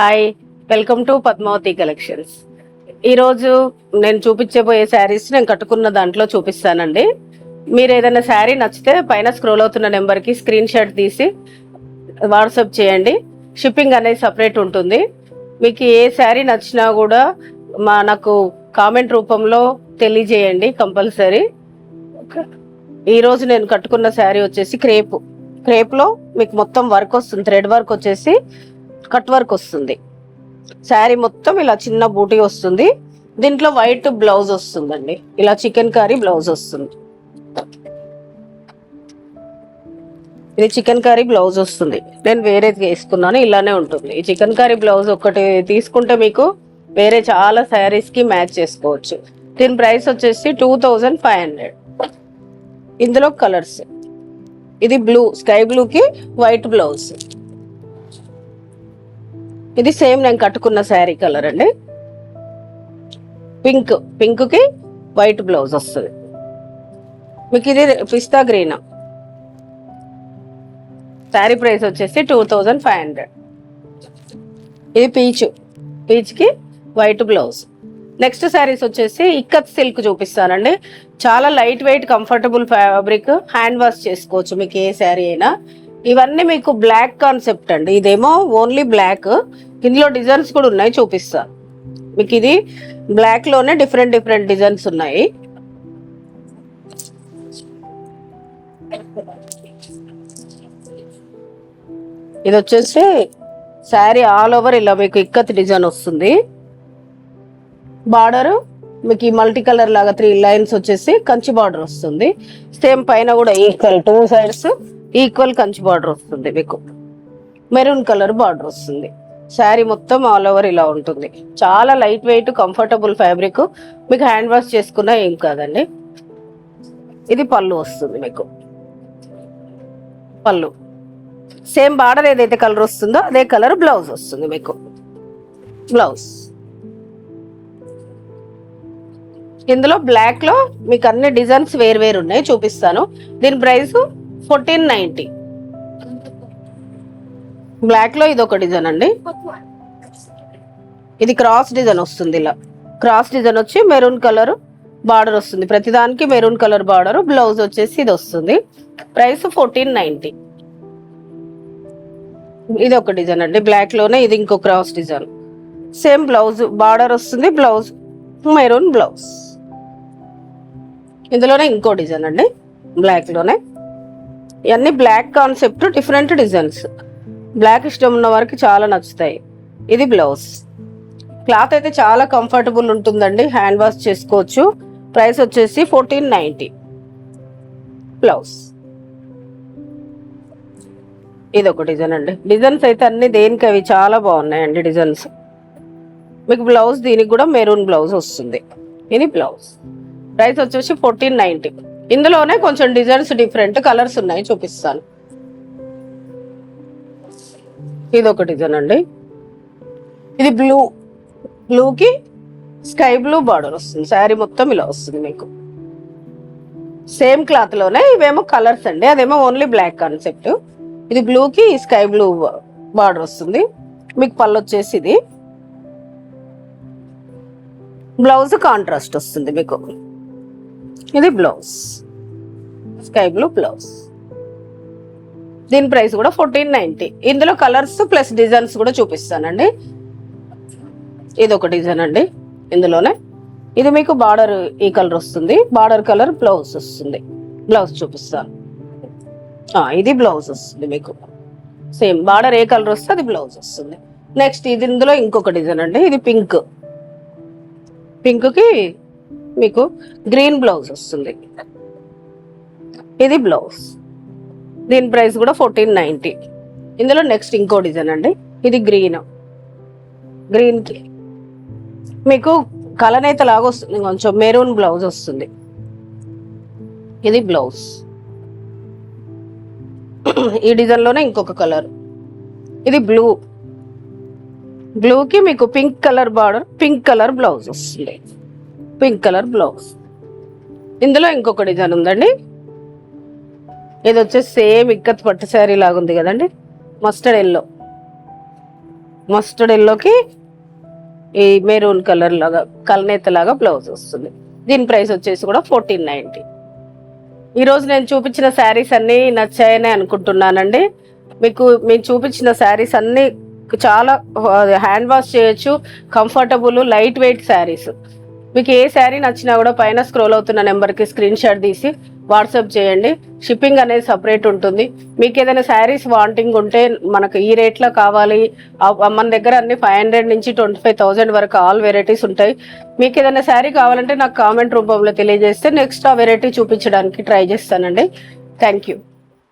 Hi welcome to Padmavathi collections ఈరోజు నేను చూపించబోయే శారీస్ నేను కట్టుకున్న దాంట్లో చూపిస్తానండి. మీరు ఏదైనా శారీ నచ్చితే పైన స్క్రోల్ అవుతున్న నెంబర్కి స్క్రీన్ షాట్ తీసి వాట్సాప్ చేయండి. షిప్పింగ్ అనేది సపరేట్ ఉంటుంది. మీకు ఏ శారీ నచ్చినా కూడా మా నాకు కామెంట్ రూపంలో తెలియజేయండి కంపల్సరీ ఈరోజు నేను కట్టుకున్న శారీ వచ్చేసి క్రేపు. క్రేప్లో మీకు మొత్తం వర్క్ వస్తుంది. థ్రెడ్ వర్క్ వచ్చేసి కట్ వర్క్ వస్తుంది. శారీ మొత్తం ఇలా చిన్న బూటీ వస్తుంది. దీంట్లో వైట్ బ్లౌజ్ వస్తుందండి. ఇలా చికెన్ కర్రీ బ్లౌజ్ వస్తుంది. ఇది చికెన్ కర్రీ బ్లౌజ్ వస్తుంది. నేను వేరేది వేసుకున్నాను ఇలానే ఉంటుంది. ఈ చికెన్ కర్రీ బ్లౌజ్ ఒకటి తీసుకుంటే మీకు వేరే చాలా శారీస్కి మ్యాచ్ చేసుకోవచ్చు. దీని ప్రైస్ వచ్చేసి టూ థౌజండ్ ఫైవ్ హండ్రెడ్. ఇందులో కలర్స్. ఇది బ్లూ స్కై బ్లూకి వైట్ బ్లౌజ్. ఇది సేమ్ నేను కట్టుకున్న శారీ కలర్ అండి. పింక్ పింక్కి వైట్ బ్లౌజ్ వస్తుంది. మీకు ఇది పిస్తా గ్రీన్. శారీ ప్రైస్ వచ్చేసి టూ థౌజండ్ ఫైవ్ హండ్రెడ్. ఇది పీచ్ పీచ్కి వైట్ బ్లౌజ్. నెక్స్ట్ శారీస్ వచ్చేసి ఇక్కత్ సిల్క్ చూపిస్తానండి. చాలా light weight comfortable fabric hand wash చేసుకోవచ్చు మీకు ఏ శారీ అయినా. ఇవన్నీ మీకు బ్లాక్ కాన్సెప్ట్ అండి. ఇదేమో ఓన్లీ బ్లాక్ ఇందులో డిజైన్స్ కూడా ఉన్నాయి చూపిస్తా. మీకు ఇది బ్లాక్లోనే డిఫరెంట్ డిఫరెంట్ డిజైన్స్ ఉన్నాయి. ఇది వచ్చేసి శారీ ఆల్ ఓవర్ ఇలా మీకు ఇక్కత్ డిజైన్ వస్తుంది. బార్డర్ మీకు ఈ మల్టీ కలర్ లాగా త్రీ లైన్స్ వచ్చేసి కంచి బార్డర్ వస్తుంది. సేమ్ పైన కూడా equal two sides equal Kanchi border వస్తుంది మీకు. మెరూన్ కలర్ బార్డర్ వస్తుంది. శారీ మొత్తం ఆల్ ఓవర్ ఇలా ఉంటుంది. చాలా లైట్ వెయిట్ కంఫర్టబుల్ ఫ్యాబ్రిక్ మీకు హ్యాండ్ వాష్ చేసుకున్నా ఏం కాదండి. ఇది పళ్ళు వస్తుంది మీకు. పళ్ళు. సేమ్ బార్డర్ ఏదైతే కలర్ వస్తుందో అదే కలర్ బ్లౌజ్ వస్తుంది మీకు. బ్లౌజ్ ఇందులో బ్లాక్లో మీకు అన్ని డిజైన్స్ వేరు వేరు ఉన్నాయి చూపిస్తాను. దీని ప్రైస్ ఫోర్టీన్ నైంటీ బ్లాక్లో ఇది ఒక డిజైన్ అండి. ఇది క్రాస్ డిజైన్ వస్తుంది ఇలా. క్రాస్ డిజైన్ వచ్చి మెరూన్ కలర్ బార్డర్ వస్తుంది. ప్రతిదానికి మెరూన్ కలర్ బార్డర్ బ్లౌజ్ వచ్చేసి ఇది వస్తుంది. ప్రైస్ ఫోర్టీన్ నైంటీ ఇది ఒక డిజైన్ అండి. బ్లాక్లోనే ఇది ఇంకో cross design. Same blouse border వస్తుంది బ్లౌజ్ మెరూన్ బ్లౌజ్. ఇందులోనే ఇంకో డిజైన్ అండి. బ్లాక్లోనే ఇవన్నీ black concept different designs black ఇష్టం ఉన్న వారికి చాలా నచ్చుతాయి. ఇది బ్లౌజ్ క్లాత్ అయితే చాలా కంఫర్టబుల్ ఉంటుందండి. హ్యాండ్ వాష్ చేసుకోవచ్చు. ప్రైస్ వచ్చేసి ఫోర్టీన్ నైంటీ బ్లౌజ్ ఇది ఒక డిజైన్ అండి. డిజైన్స్ అయితే అన్ని దేనికి అవి చాలా బాగున్నాయండి డిజైన్స్ మీకు బ్లౌజ్ దీనికి కూడా మెరూన్ బ్లౌజ్ వస్తుంది. ఇది బ్లౌజ్ ప్రైస్ వచ్చేసి ఫోర్టీన్ నైంటీ ఇందులోనే కొంచెం డిజైన్స్ డిఫరెంట్ కలర్స్ ఉన్నాయి చూపిస్తాను. ఇది ఒక డిజైన్ అండి. ఇది బ్లూ బ్లూకి స్కై బ్లూ బార్డర్ వస్తుంది. శారీ మొత్తం ఇలా వస్తుంది మీకు. సేమ్ క్లాత్లోనే ఇవేమో కలర్స్ అండి. అదేమో ఓన్లీ బ్లాక్ కాన్సెప్ట్. ఇది బ్లూకి స్కై బ్లూ బార్డర్ వస్తుంది. మీకు పళ్ళు వచ్చేసి ఇది. బ్లౌజ్ కాంట్రాస్ట్ వస్తుంది మీకు. ఇది బ్లౌజ్. Sky blue blouse. దీని ప్రైస్ కూడా ఫోర్టీన్ నైన్టీ. ఇందులో కలర్స్ ప్లస్ డిజైన్స్ కూడా చూపిస్తానండి. ఇది ఒక డిజైన్ అండి ఇందులోనే. ఇది మీకు బార్డర్ ఈ కలర్ వస్తుంది. బార్డర్ కలర్ బ్లౌజ్ వస్తుంది. బ్లౌజ్ చూపిస్తాను. ఇది బ్లౌజ్ వస్తుంది మీకు. సేమ్ బార్డర్ ఏ కలర్ వస్తే అది బ్లౌజ్ వస్తుంది. నెక్స్ట్ ఇది ఇందులో ఇంకొక డిజైన్ అండి. ఇది పింక్. పింక్కి మీకు గ్రీన్ బ్లౌజ్ వస్తుంది. ఇది బ్లౌజ్. దీని ప్రైస్ కూడా ఫోర్టీన్ నైంటీ ఇందులో నెక్స్ట్ ఇంకో డిజైన్ అండి. ఇది గ్రీన్. గ్రీన్కి మీకు కలనేత లాగా వస్తుంది. కొంచెం మెరూన్ బ్లౌజ్ వస్తుంది. ఇది బ్లౌజ్. ఈ డిజైన్లోనే ఇంకొక కలర్. ఇది బ్లూ. బ్లూకి మీకు pink colour border pink colour blouse వస్తుంది. Pink colour blouse. ఇందులో ఇంకొక డిజైన్ ఉందండి. ఇది వచ్చేసి సేమ్ ఇక్కత్ పట్టు శారీ లాగా ఉంది కదండి. మస్టర్డ్ ఎల్లో మస్టర్డ్ ఎల్లోకి ఈ మెరూన్ కలర్ లాగా కలనేత లాగా బ్లౌజ్ వస్తుంది. దీని ప్రైస్ వచ్చేసి కూడా ఫోర్టీన్ నైంటీ ఈరోజు నేను చూపించిన శారీస్ అన్నీ నచ్చాయని అనుకుంటున్నానండి. మీకు మేము చూపించిన శారీస్ అన్నీ చాలా హ్యాండ్ వాష్ చేయొచ్చు. Comfortable light weight saris. మీకు ఏ శారీ నచ్చినా కూడా పైన స్క్రోల్ అవుతున్న నెంబర్కి స్క్రీన్ షాట్ తీసి వాట్సాప్ చేయండి. షిప్పింగ్ అనేది సపరేట్ ఉంటుంది. మీకు ఏదైనా శారీస్ వాంటింగ్ ఉంటే మనకు ఈ రేట్లో కావాలి. మన దగ్గర అన్ని ఫైవ్ హండ్రెడ్ నుంచి ట్వంటీ ఫైవ్ థౌసండ్ వరకు ఆల్ వెరైటీస్ ఉంటాయి. మీకు ఏదైనా శారీ కావాలంటే నాకు కామెంట్ రూపంలో తెలియజేస్తే నెక్స్ట్ ఆ వెరైటీ చూపించడానికి ట్రై చేస్తానండి. Thank you.